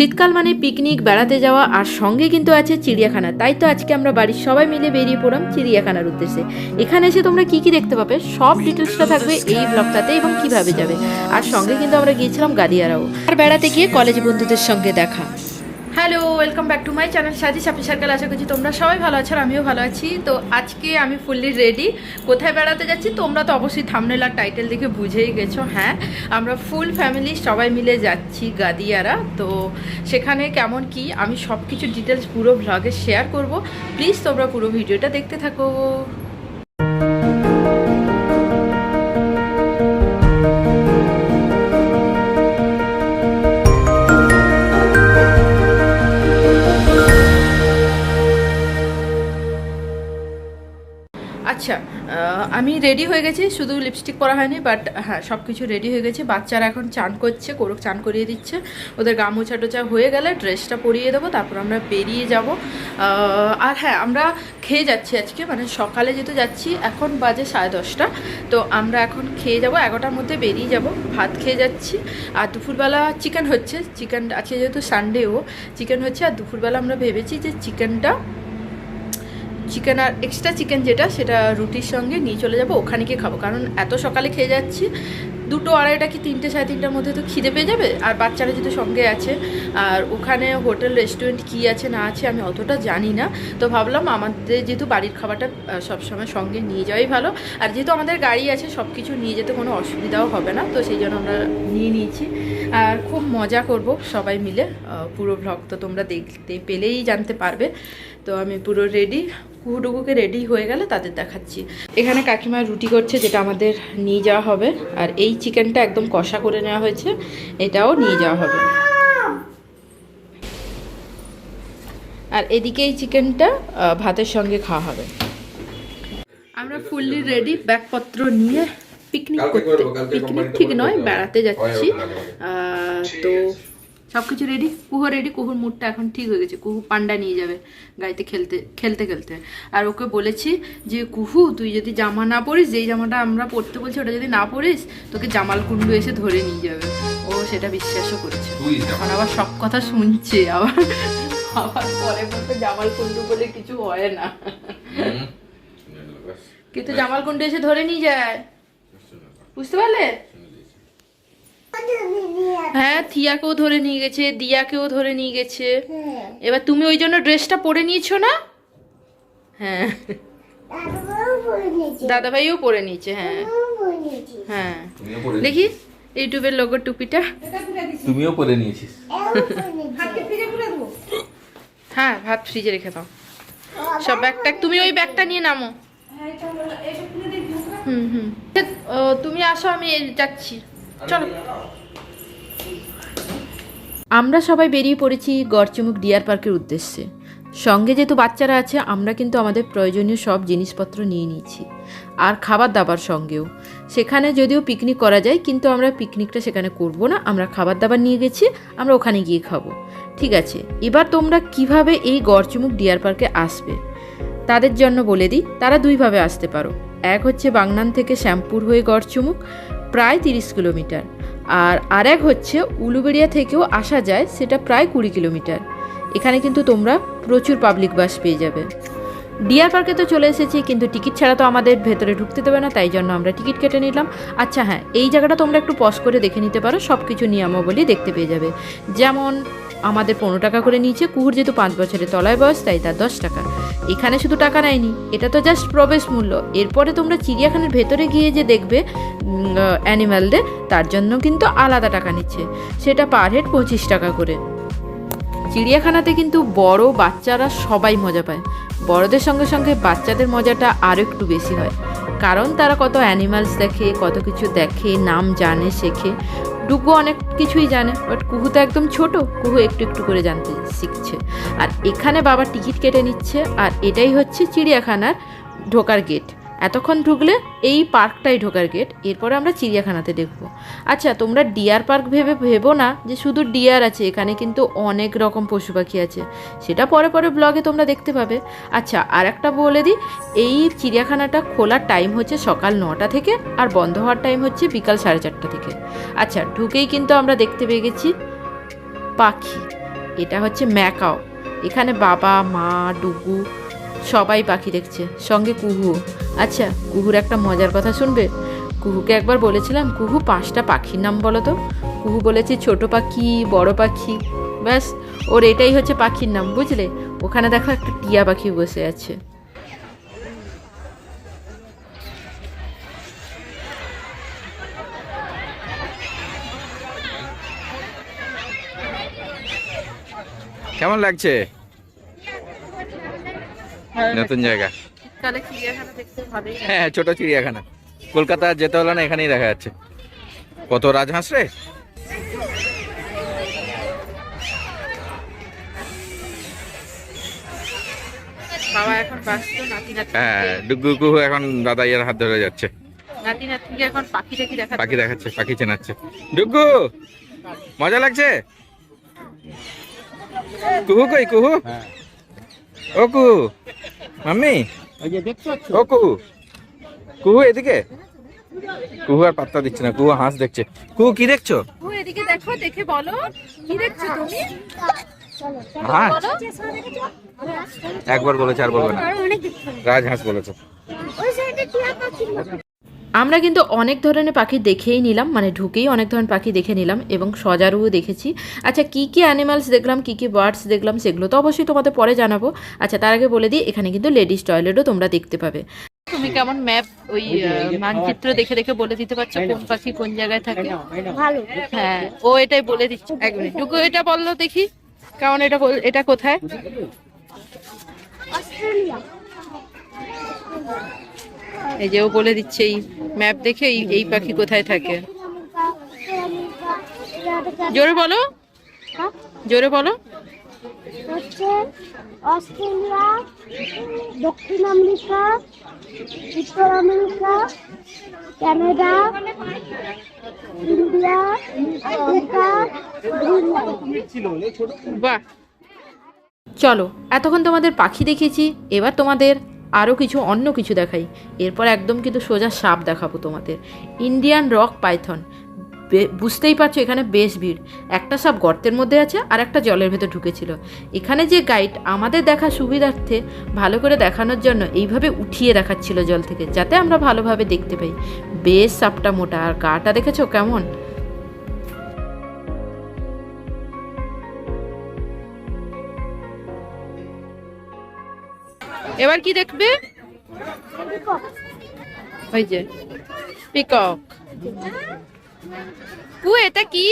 শীতকাল মানে পিকনিক, বেড়াতে যাওয়া আর সঙ্গে কিন্তু আছে চিড়িয়াখানা। তাই তো আজকে আমরা বাড়ির সবাই মিলে বেরিয়ে পড়লাম চিড়িয়াখানার উদ্দেশ্যে। এখানে এসে তোমরা কি কি দেখতে পাবে? সব ডিটেলসটা থাকবে এই ব্লগটাতে এবং কীভাবে যাবে। আর সঙ্গে কিন্তু আমরা গিয়েছিলাম গাদিয়ারাও। আর বেড়াতে গিয়ে কলেজ বন্ধুদের সঙ্গে দেখা। Hello welcome back to my channel Saji Sapi circle, আশা করছি তোমরা সবাই ভালো আছো আর আমিও ভালো আছি। তো আজকে আমি ফুললি রেডি কোথায় বেড়াতে যাচ্ছি তোমরা তো অবশ্যই থামনেল আর টাইটেল দেখে বুঝেই গেছো হ্যাঁ? আমরা ফুল ফ্যামিলি সবাই মিলে যাচ্ছি গাদিয়ারা। তো সেখানে কেমন কি, আমি সব কিছু ডিটেলস পুরো ভ্লগে শেয়ার করব। প্লিজ তোমরা পুরো ভিডিওটা দেখতে থাকো। আমি রেডি হয়ে গেছি, শুধু লিপস্টিক পরা হয়নি বাট হ্যাঁ সব কিছু রেডি হয়ে গেছে। বাচ্চারা এখন চান করছে, কোরক, চান করিয়ে দিচ্ছে। ওদের গা মোছা টোচা হয়ে গেলে ড্রেসটা পরিয়ে দেবো, তারপর আমরা বেরিয়ে যাব। আর হ্যাঁ আমরা খেয়ে যাচ্ছি আজকে মানে সকালে যেহেতু যাচ্ছি, এখন বাজে সাড়ে দশটা। তো আমরা এখন খেয়ে যাব, এগারোটার মধ্যে বেরিয়ে যাব, ভাত খেয়ে যাচ্ছি। আর দুপুরবেলা চিকেন হচ্ছে চিকেন আজকে যেহেতু সানডেও চিকেন হচ্ছে, আর দুপুরবেলা আমরা ভেবেছি যে চিকেনটা চিকেন আর এক্সট্রা চিকেন যেটা, সেটা রুটির সঙ্গে নিয়ে চলে যাব, ওখানে গিয়ে খাব। কারণ এত সকালে খেয়ে যাচ্ছি, দুটো আড়াইটা কি তিনটে, সাড়ে তিনটার মধ্যে তো খিদে পেয়ে যাবে। আর বাচ্চারা যেহেতু সঙ্গে আছে, আর ওখানে হোটেল রেস্টুরেন্ট কী আছে, না আছে, আমি অতটা জানি না। তো ভাবলাম আমাদের যেহেতু বাড়ির খাবারটা সবসময় সঙ্গে নিয়ে যাওয়াই ভালো। আর যেহেতু আমাদের গাড়ি আছে সব কিছু নিয়ে যেতে কোনো অসুবিধাও হবে না। তো সেই জন্য আমরা নিয়ে নিয়েছি। আর খুব মজা করব সবাই মিলে। পুরো ব্লগ তো তোমরা দেখতে পেলেই জানতে পারবে। তো আমি পুরো রেডি কুহুটুকুকে রেডি হয়ে গেলে তাদের দেখাচ্ছি। এখানে কাকিমা রুটি করছে যেটা আমাদের নিয়ে যাওয়া হবে। আর এই চিকেনটা একদম কষা করে নেওয়া হয়েছে এটাও নিয়ে যাওয়া হবে। আর এদিকে এই চিকেনটা ভাতের সঙ্গে খাওয়া হবে। আমরা ফুললি রেডি ব্যাগপত্র নিয়ে পিকনিক করতে পিকনিক ঠিক নয় বেড়াতে যাচ্ছি। হয়, তো সব কিছু রেডি কুহু রেডি কুহুর মুডটা এখন ঠিক হয়ে গেছে। কুহু পান্ডা নিয়ে যাবে গাড়িতে খেলতে খেলতে খেলতে। আর ওকে বলেছি যে কুহু তুই যদি জামা না পরিস যেই জামাটা আমরা পরতে বলছি ওটা যদি না পরিস তোকে জামাল কুন্ডু এসে ধরে নিয়ে যাবে। ও সেটা বিশ্বাসও করেছে। এখন আবার সব কথা শুনছে আবার আবার পরে বলতে জামাল কুন্ডু বলে কিছু হয় না। কিন্তু জামাল কুন্ডু এসে ধরে নিয়ে যায়। বুঝতে পারলে। হ্যাঁ থিয়াকেও ধরে নিয়ে গেছে দিয়াকেও ধরে নিয়ে গেছে। এবার তুমি ওই জন্য ড্রেসটা পরে নিয়েছো না? হ্যাঁ। দাদা ভাইও পরে নিয়েছে হ্যাঁ। হ্যাঁ। দেখি ইউটিউবের লোগো টুপিটা। তুমিও পরে নিয়েছিস। হ্যাঁ ভাত ফ্রিজে রেখে দাও। সব ব্যাগটা তুমি ওই ব্যাগটা নিয়ে নামো। হুম হুম। ও, তুমি আসো আমি যাচ্ছি। চলো। আমরা সবাই বেরিয়ে পড়েছি গড়চুমুক ডিয়ার পার্কের উদ্দেশ্যে। সঙ্গে যেহেতু বাচ্চারা আছে, আমরা কিন্তু আমাদের প্রয়োজনীয় সব জিনিসপত্র নিয়ে নিয়েছি। আর খাবার দাবার সঙ্গেও। সেখানে যদিও পিকনিক করা যায়, কিন্তু আমরা পিকনিকটা সেখানে করব না। আমরা খাবার দাবার নিয়ে গেছি, আমরা ওখানে গিয়ে খাব। ঠিক আছে, এবার তোমরা কীভাবে এই গড়চুমুক ডিয়ার পার্কে আসবে? তাদের জন্য বলে দিই, তারা দুইভাবে আসতে পারো। এক হচ্ছে বাগনান থেকে শ্যামপুর হয়ে গড়চুমুক প্রায় তিরিশ কিলোমিটার। আর আর এক হচ্ছে উলুবেড়িয়া থেকেও আসা যায়, সেটা প্রায় কুড়ি কিলোমিটার। এখানে কিন্তু তোমরা প্রচুর পাবলিক বাস পেয়ে যাবে। ডিয়ার পার্কে তো চলে এসেছি, কিন্তু টিকিট ছাড়া তো আমাদের ভেতরে ঢুকতে দেবে না, তাই জন্য আমরা টিকিট কেটে নিলাম। আচ্ছা হ্যাঁ এই জায়গাটা তোমরা একটু পজ করে দেখে নিতে পারো সব কিছু নিয়মাবলী দেখতে পেয়ে যাবে। যেমন আমাদের পনেরো টাকা করে নিয়েছে, কুহুর যেহেতু পাঁচ বছরের তলায় বয়স, তাই তার দশ টাকা। এখানে শুধু টাকা নেয়নি, এটা তো জাস্ট প্রবেশ মূল্য। এরপরে তোমরা চিড়িয়াখানার ভেতরে গিয়ে যে দেখবে অ্যানিম্যালদের তার জন্য কিন্তু আলাদা টাকা নিচ্ছে। সেটা পার হেড পঁচিশ টাকা করে। চিড়িয়াখানাতে কিন্তু বড় বাচ্চারা সবাই মজা পায়। বড়দের সঙ্গে সঙ্গে বাচ্চাদের মজাটা আরও একটু বেশি হয়। কারণ তারা কত অ্যানিমালস দেখে, কত কিছু দেখে, নাম জানে, শেখে। ডুগু অনেক কিছুই জানে বাট কুহু তো একদম ছোট, কুহু একটু একটু করে জানতে শিখছে। আর এখানে বাবা টিকিট কেটে নিচ্ছে, আর এটাই হচ্ছে চিড়িয়াখানার ঢোকার গেট এতক্ষণ ঢুকলে এই পার্কটাই ঢোকার গেট এরপরে আমরা চিড়িয়াখানাতে দেখব। আচ্ছা তোমরা ডিয়ার পার্ক ভেবে ভেবো না যে শুধু ডিয়ার আছে, এখানে কিন্তু অনেক রকম পশু পাখি আছে। সেটা পরে পরে ব্লগে তোমরা দেখতে পাবে। আচ্ছা আর একটা বলে দিই, এই চিড়িয়াখানাটা খোলার টাইম হচ্ছে সকাল নটা থেকে আর বন্ধ হওয়ার টাইম হচ্ছে বিকাল সাড়ে চারটা থেকে। আচ্ছা ঢুকেই কিন্তু আমরা দেখতে পেয়ে গেছি পাখি। এটা হচ্ছে ম্যাকাও। এখানে বাবা, মা, ডুগু সবাই পাখি দেখছে, সঙ্গে কুহু। আচ্ছা কুহুর একটা মজার কথা শুনবে? কুহুকে একবার বলেছিলাম, কুহু, পাঁচটা পাখির নাম বলো তো। কুহু বলেছে, ছোট পাখি, বড় পাখি। ব্যাস, ওর এটাই হচ্ছে পাখির নাম, বুঝলে? ওখানে দেখো একটা টিয়া পাখি বসে আছে। কেমন লাগছে? নতুন জায়গা। হ্যাঁ ছোট চিড়িয়াখানা। কলকাতা যেতে হলো না এখানেই দেখা যাচ্ছে। কত রাজহাঁস রে? বাবা এখন ব্যস্ত নাতি নাতি হ্যাঁ ডুগু কুহু এখন দাদাইয়ের হাত ধরে যাচ্ছে। নাতি নাতিকে এখন পাখি পাখি দেখাচ্ছে পাখি চেনাচ্ছে। ডুগু মজা লাগছে? কুহু কই কুহু? ও কুহু মাম্মি। ও কুহু কুহু এদিকে? কুহু আর পাত্তা দিচ্ছে না কুহু হাঁস দেখছে। কুহু কি দেখছ? এদিকে দেখো দেখে বলো কি দেখছ তুমি? হাঁস? একবার বলেছে আর বলবে না। রাজহাঁস বলেছে। আমরা কিন্তু অনেক ধরনের পাখি দেখেই নিলাম মানে ঢুকেই অনেক ধরনের পাখি দেখে নিলাম এবং সজারুও দেখেছি। আচ্ছা কি কি অ্যানিমালস দেখলাম কি কি বার্ডস দেখলাম সেগুলো তো অবশ্যই তোমাদের পরে জানাব। আচ্ছা তার আগে বলে দিই এখানে কিন্তু লেডিস টয়লেটও তোমরা দেখতে পাবে। তুমি কেমন ম্যাপ ওই মানচিত্র দেখে দেখে বলে দিতে পারছ কোন পাখি কোন জায়গায় থাকে? ভালো। হ্যাঁ ও এটাই বলে দিচ্ছে। এক মিনিট টুকু এটা বলল দেখি কেমন এটা এটা কোথায়? অস্ট্রেলিয়া। এই যে ও বলে দিচ্ছে এই ম্যাপ দেখে এই এই পাখি কোথায় থাকে? জোরে বলো। জোরে বলো। হচ্ছে অস্ট্রেলিয়া দক্ষিণ আমেরিকা উত্তর আমেরিকা কানাডা ইন্ডিয়া আফ্রিকা বাহ। চলো এতক্ষণ তোমাদের পাখি দেখেছি এবার তোমাদের আরও কিছু অন্য কিছু দেখাই। এরপর একদম কিন্তু সোজা সাপ দেখাবো তোমাদের। ইন্ডিয়ান রক পাইথন বুঝতেই পারছ এখানে বেশ ভিড়। একটা সাপ গর্তের মধ্যে আছে আর একটা জলের ভেতর ঢুকেছিল। এখানে যে গাইড আমাদের দেখা সুবিধার্থে ভালো করে দেখানোর জন্য এইভাবে উঠিয়ে দেখাচ্ছিল জল থেকে, যাতে আমরা ভালোভাবে দেখতে পাই। বেশ সাপটা মোটা, আর গাটা দেখেছ কেমন? এবার কি দেখবে? ওই যে পিকক কু এটা কি?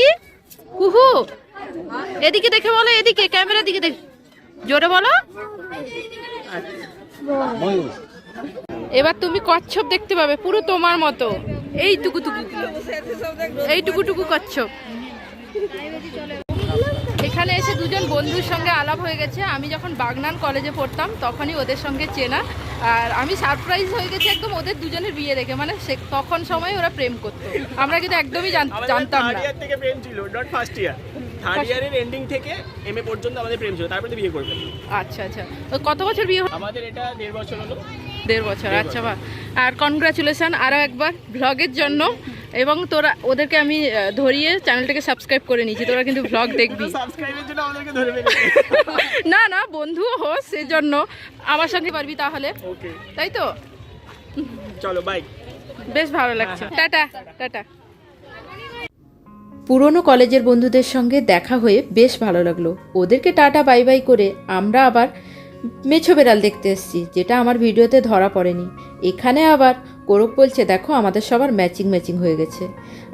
কুহু, এদিকে দেখে বলো, এদিকে ক্যামেরা দিকে দেখ, জোরে বলো। এবার তুমি কচ্ছপ দেখতে পাবে, পুরো তোমার মতো। এইটুকু টুকু এইটুকু টুকু কচ্ছপ। এখানে এসে দুজন বন্ধুর সঙ্গে আলাপ হয়ে গেছে। আমি যখন বাগনান কলেজে পড়তাম তখনই ওদের সঙ্গে চেনা। আর আমি সারপ্রাইজ হয়ে গেছি একদম ওদের দুজনের বিয়ে দেখে। মানে তখন সময় ওরা প্রেম করতো। আমরা কিন্তু একদমই জান- জানতাম না। থেকে প্রেম ছিল নট ফার্স্ট ইয়ার থার্ড ইয়ারের এন্ডিং থেকে এম এ পর্যন্ত আমাদের প্রেম ছিল তারপরে বিয়ে করবে। আচ্ছা আচ্ছা। কত বছর বিয়ে? আমাদের এটা দেড় বছর হলো। দেড় বছর আচ্ছা বা আর কনগ্রাচুলেশন আরও একবার ভ্লগের জন্য। এবং তোরা ওদেরকে আমি ধরিয়ে চ্যানেলটাকে সাবস্ক্রাইব করে নিয়েছি। তোরা কিন্তু ব্লগ দেখবি। না না বন্ধু হোস সেজন্য আমার সঙ্গে পারবি তাহলে। তাই তো? চলো বাই বেশ ভালো লাগছে। Tata tata. পুরনো কলেজের বন্ধুদের সঙ্গে দেখা হয়ে বেশ ভালো লাগল। ওদেরকে টাটা বাই বাই করে আমরা আবার মেছো বেড়াল দেখতে এসেছি যেটা আমার ভিডিওতে ধরা পড়েনি। এখানে আবার কোরক বলছে, দেখো, আমাদের সবার ম্যাচিং ম্যাচিং হয়ে গেছে।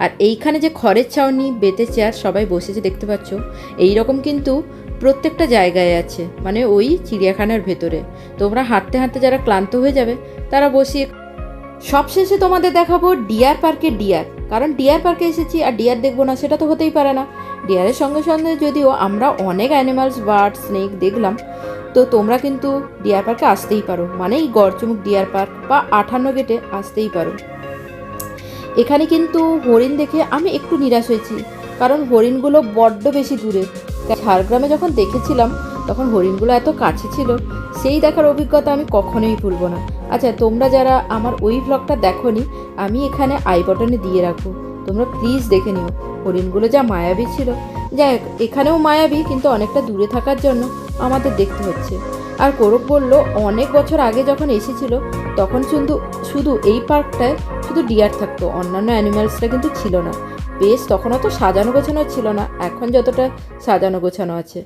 আর এইখানে যে খড়ের ছাউনি বেতে চেয়ার সবাই বসেছে, দেখতে পাচ্ছ? এই রকম কিন্তু প্রত্যেকটা জায়গায় আছে মানে ওই চিড়িয়াখানার ভেতরে। তোমরা হাঁটতে হাঁটতে যারা ক্লান্ত হয়ে যাবে, তারা বসিয়ে সবশেষে তোমাদের দেখাবো ডিয়ার পার্কের ডিয়ার। কারণ ডিয়ার পার্কে এসেছি, আর ডিয়ার দেখব না, সেটা তো হতেই পারে না। ডিয়ারের সঙ্গে সঙ্গে যদিও আমরা অনেক অ্যানিমালস বার্ড স্নেক দেখলাম তো তোমরা কিন্তু ডিয়ার পার্কে আসতেই পারো। মানে এই গড়চুমুক ডিয়ার পার্ক বা আঠান্ন গেটে আসতেই পারো। এখানে কিন্তু হরিণ দেখে আমি একটু নিরাশ হয়েছি, কারণ হরিণগুলো বড্ড বেশি দূরে। ঝাড়গ্রামে যখন দেখেছিলাম, তখন হরিণগুলো এত কাছে ছিল, সেই দেখার অভিজ্ঞতা আমি কখনোই ভুলব না। আচ্ছা তোমরা যারা আমার ওই ব্লগটা দেখোনি, আমি এখানে আই বটনে দিয়ে রাখব। তোমরা প্লিজ দেখে নিও, হরিণগুলো যা মায়াবী ছিল। যাই এখানেও মায়াবী, কিন্তু অনেকটা দূরে থাকার জন্য আমাদের দেখতে হচ্ছে। আর কোরক বলল অনেক বছর আগে যখন এসেছিল তখন শুধু শুধু এই পার্কটায় শুধু ডিয়ার থাকতো অন্যান্য অ্যানিমালসরা কিন্তু ছিল না। বেশ তখন অত সাজানো গোছানো ছিল না এখন যতটা সাজানো গোছানো আছে।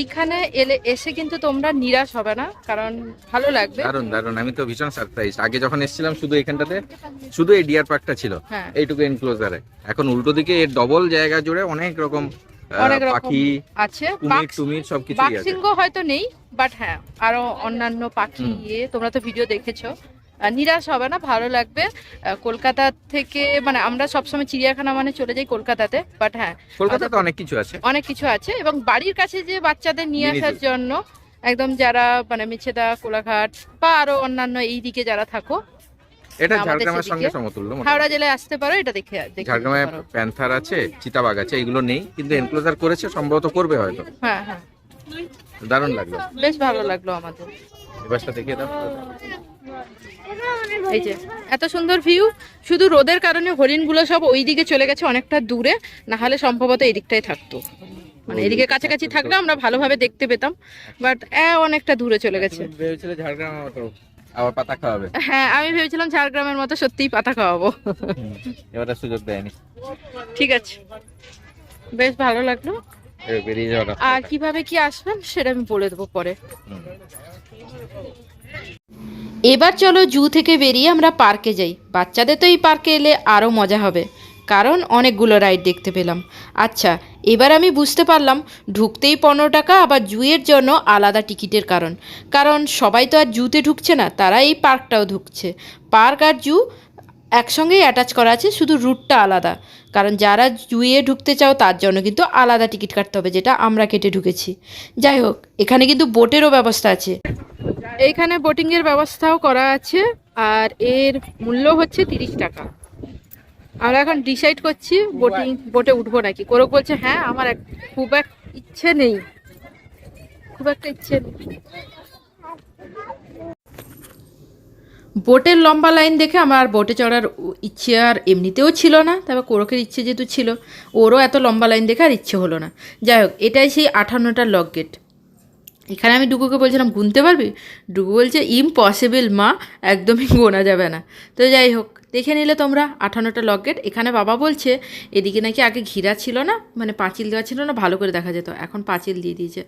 এইখানে এলে এসে কিন্তু তোমরা নিরাশ হবে না কারণ ভালো লাগবে। দারুণ দারুণ আমি তো ভীষণ সারপ্রাইজ আগে যখন এসেছিলাম শুধু এখানটাতে শুধু এই ডিয়ার পার্কটা ছিল হ্যাঁ। এইটুকু এনক্লোজারে এখন উল্টো দিকে এর ডবল জায়গা জুড়ে অনেক রকম অনেক রকম আছে। কুমির হয়তো নেই বাট হ্যাঁ আরও অন্যান্য পাখি ইয়ে তোমরা তো ভিডিও দেখেছ। নিরাশ হবে না ভালো লাগবে। কলকাতা থেকে মানে আমরা সবসময় চিড়িয়াখানা মানে চলে যাই কলকাতাতে বাট হ্যাঁ। কলকাতাতে অনেক কিছু আছে। অনেক কিছু আছে এবং বাড়ির কাছে যে বাচ্চাদের নিয়ে নিয়ে আসার জন্য একদম যারা মানে মেছেদা কোলাঘাট বা আরও অন্যান্য এই দিকে যারা থাকো এটা ঝাড়গ্রামের সঙ্গে সমতুল্য হাওড়া জেলায় আসতে পারো এটা দেখে দেখে ঝাড়গ্রামে প্যান্থার আছে চিতাবাঘ আছে এগুলো নেই কিন্তু এনক্লোজার করেছে সম্ভবত করবে হয়তো। হ্যাঁ হ্যাঁ। দারুণ লাগল। বেশ ভালো লাগল আমাদের। এবারটা দেখিয়ে দাও। এই যে এত সুন্দর ভিউ শুধু রোদের কারণে হরিণগুলো সব ওই দিকে চলে গেছে অনেকটা দূরে না হলে সম্ভবত এদিকটাই থাকতো। মানে এদিকে কাছাকাছি থাকলে আমরা ভালোভাবে দেখতে পেতাম বাট অনেকটা দূরে চলে গেছে। ঝাড়গ্রাম মতো আবার পাতা খাওয়াবে? হ্যাঁ আমি ভেবেছিলাম ঝাড়গ্রামের মতো সত্যিই পাতা খাওয়াবো। এবার সুযোগ দেয়নি। ঠিক আছে। বেশ ভালো লাগল। বেরিয়ে যাওয়া আর কীভাবে কি আসবেন সেটা আমি বলে দেবো পরে। এবার চলো জু থেকে বেরিয়ে আমরা পার্কে যাই। বাচ্চাদের তো এই পার্কে এলে আরও মজা হবে। কারণ অনেকগুলো রাইড দেখতে পেলাম। আচ্ছা এবার আমি বুঝতে পারলাম, ঢুকতেই পনেরো টাকা আবার জুয়ের জন্য আলাদা টিকিটের কারণ। কারণ সবাই তো আর জুতে ঢুকছে না, তারা এই পার্কটাও ঢুকছে। পার্ক আর জু একসঙ্গেই অ্যাটাচ করা আছে, শুধু রুটটা আলাদা। কারণ যারা জুয়ে ঢুকতে চাও, তার জন্য কিন্তু আলাদা টিকিট কাটতে হবে, যেটা আমরা কেটে ঢুকেছি। যাই হোক, এখানে কিন্তু বোটেরও ব্যবস্থা আছে। এইখানে বোটিংয়ের ব্যবস্থাও করা আছে, আর এর মূল্য হচ্ছে তিরিশ টাকা। আমরা এখন ডিসাইড করছি বোটিং বোটে উঠবো নাকি? কোরক বলছে হ্যাঁ আমার খুব এক ইচ্ছে নেই। খুব একটা ইচ্ছে নেই। বোটের লম্বা লাইন দেখে আমার বোটে চড়ার ইচ্ছে আর এমনিতেও ছিল না। তবে কোরকের ইচ্ছে যেহেতু ছিল, ওরও এত লম্বা লাইন দেখে আর ইচ্ছে হলো না। যাই হোক, এটাই সেই আঠান্নটার লক গেট এখানে আমি ডুগুকে বলছিলাম, গুনতে পারবি? ডুগু বলছে, ইম্পসিবল মা, একদমই গোনা যাবে না। তো যাই হোক দেখে নিলে তোমরা, আঠান্নটা লক গেট এখানে বাবা বলছে, এদিকে নাকি আগে ঘিরা ছিল না মানে পাঁচিল দেওয়া ছিল না, ভালো করে দেখা যেত। এখন পাঁচিল দিয়ে দিয়েছে।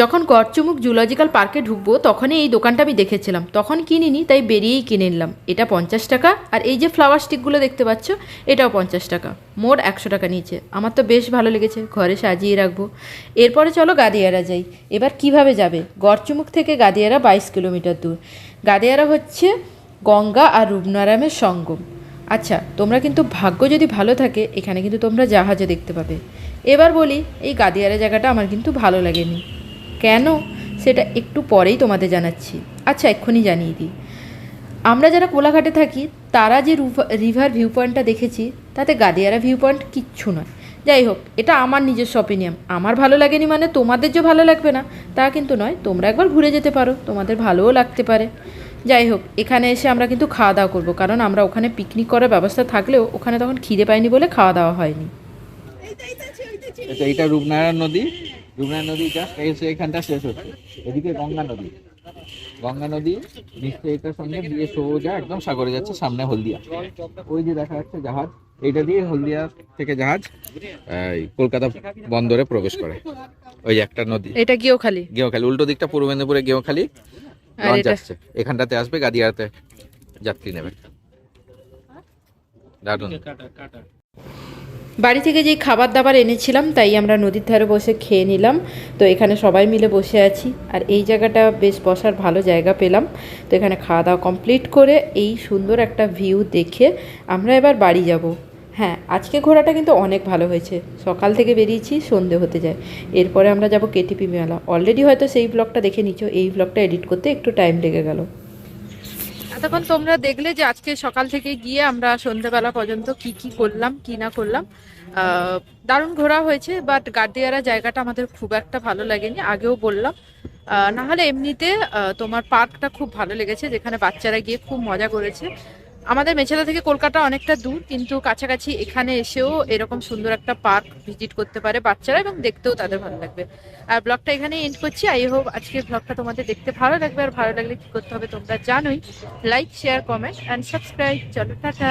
যখন গড়চুমুক জুলজিক্যাল পার্কে ঢুকবো, তখনই এই দোকানটা আমি দেখেছিলাম। তখন কিনিনি, তাই বেরিয়েই কিনে নিলাম। এটা পঞ্চাশ টাকা, আর এই যে ফ্লাওয়ার স্টিকগুলো দেখতে পাচ্ছ, এটাও পঞ্চাশ টাকা। মোট একশো টাকা নিচে আমার তো বেশ ভালো লেগেছে, ঘরে সাজিয়ে রাখব। এরপরে চলো গাদিয়ারা যাই। এবার কীভাবে যাবে? গড়চুমুক থেকে গাদিয়ারা বাইশ কিলোমিটার দূর। গাদিয়ারা হচ্ছে গঙ্গা আর রূপনারায়ণের সঙ্গম। আচ্ছা তোমরা কিন্তু ভাগ্য যদি ভালো থাকে, এখানে কিন্তু তোমরা জাহাজে দেখতে পাবে। এবার বলি, এই গাদিয়ারা জায়গাটা আমার কিন্তু ভালো লাগেনি। কেন? সেটা একটু পরেই তোমাদের জানাচ্ছি। আচ্ছা এক্ষুনি জানিয়ে দিই। আমরা যারা কোলাঘাটে থাকি, তারা যে রিভার ভিউ পয়েন্টটা দেখেছি, তাতে গাদিয়ারা ভিউ পয়েন্ট কিচ্ছু নয়। যাই হোক, এটা আমার নিজস্ব অপিনিয়ন আমার ভালো লাগেনি মানে তোমাদের যে ভালো লাগবে না, তা কিন্তু নয়। তোমরা একবার ঘুরে যেতে পারো। তোমাদের ভালোও লাগতে পারে। যাই হোক এখানে এসে আমরা কিন্তু খাওয়া দাওয়া করব কারণ আমরা ওখানে পিকনিক করার ব্যবস্থা থাকলেও ওখানে তখন খিদে পাইনি বলে খাওয়া দাওয়া হয়নি। আচ্ছা এইটা রূপনারায়ণ নদী। রূপনারায়ণ নদী জাস্ট এসে এখানটা শেষ হচ্ছে। এদিকে গঙ্গা নদী। গঙ্গা নদী নিশ্চয়ই এটার সঙ্গে দিয়ে সোজা একদম সাগরে যাচ্ছে সামনে হলদিয়া। ওই যে দেখা যাচ্ছে জাহাজ এইটা দিয়ে হলদিয়া থেকে জাহাজ এই কলকাতা বন্দরে প্রবেশ করে। ওই একটা নদী। এটা গিয়েও খালি গেওখালি উল্টো দিকটা পূর্ব মেদিনীপুরে গেওখালি। লঞ্চ আসছে। এখানটাতে আসবে গাদিয়াতে যাত্রী নেবে। দারুণ। বাড়ি থেকে যেই খাবার দাবার এনেছিলাম তাই আমরা নদীর ধারে বসে খেয়ে নিলাম। তো এখানে সবাই মিলে বসে আছি। আর এই জায়গাটা বেশ বসার ভালো জায়গা পেলাম। তো এখানে খাওয়া দাওয়া কমপ্লিট করে এই সুন্দর একটা ভিউ দেখে আমরা এবার বাড়ি যাব। হ্যাঁ আজকে ঘোরাটা কিন্তু অনেক ভালো হয়েছে। সকাল থেকে বেরিয়েছি সন্ধে হতে যায়। এরপরে আমরা যাব কেটিপি মেলা। অলরেডি হয়তো সেই ব্লগটা দেখে নিচ্ছ এই ব্লগটা এডিট করতে একটু টাইম লেগে গেল। এতক্ষণ তোমরা দেখলে যে আজকে সকাল থেকে গিয়ে আমরা সন্ধ্যেবেলা পর্যন্ত কি কি করলাম কি না করলাম। দারুণ ঘোরা হয়েছে বাট গার্দিয়ারা জায়গাটা আমাদের খুব একটা ভালো লাগেনি আগেও বললাম। আহ, না হলে এমনিতে তোমার পার্কটা খুব ভালো লেগেছে যেখানে বাচ্চারা গিয়ে খুব মজা করেছে। আমাদের মেছেদা থেকে কলকাতা অনেকটা দূর, কিন্তু কাছাকাছি এখানে এসেও এরকম সুন্দর একটা পার্ক ভিজিট করতে পারে বাচ্চারা এবং দেখতেও তাদের ভালো লাগবে। আর ব্লগটা এখানে এন্ড করছি। আই হোপ আজকের ব্লগটা তোমাদের দেখতে ভালো লাগবে। আর ভালো লাগলে কি করতে হবে তোমরা জানোই। Like share comment and subscribe চলো, টাটা।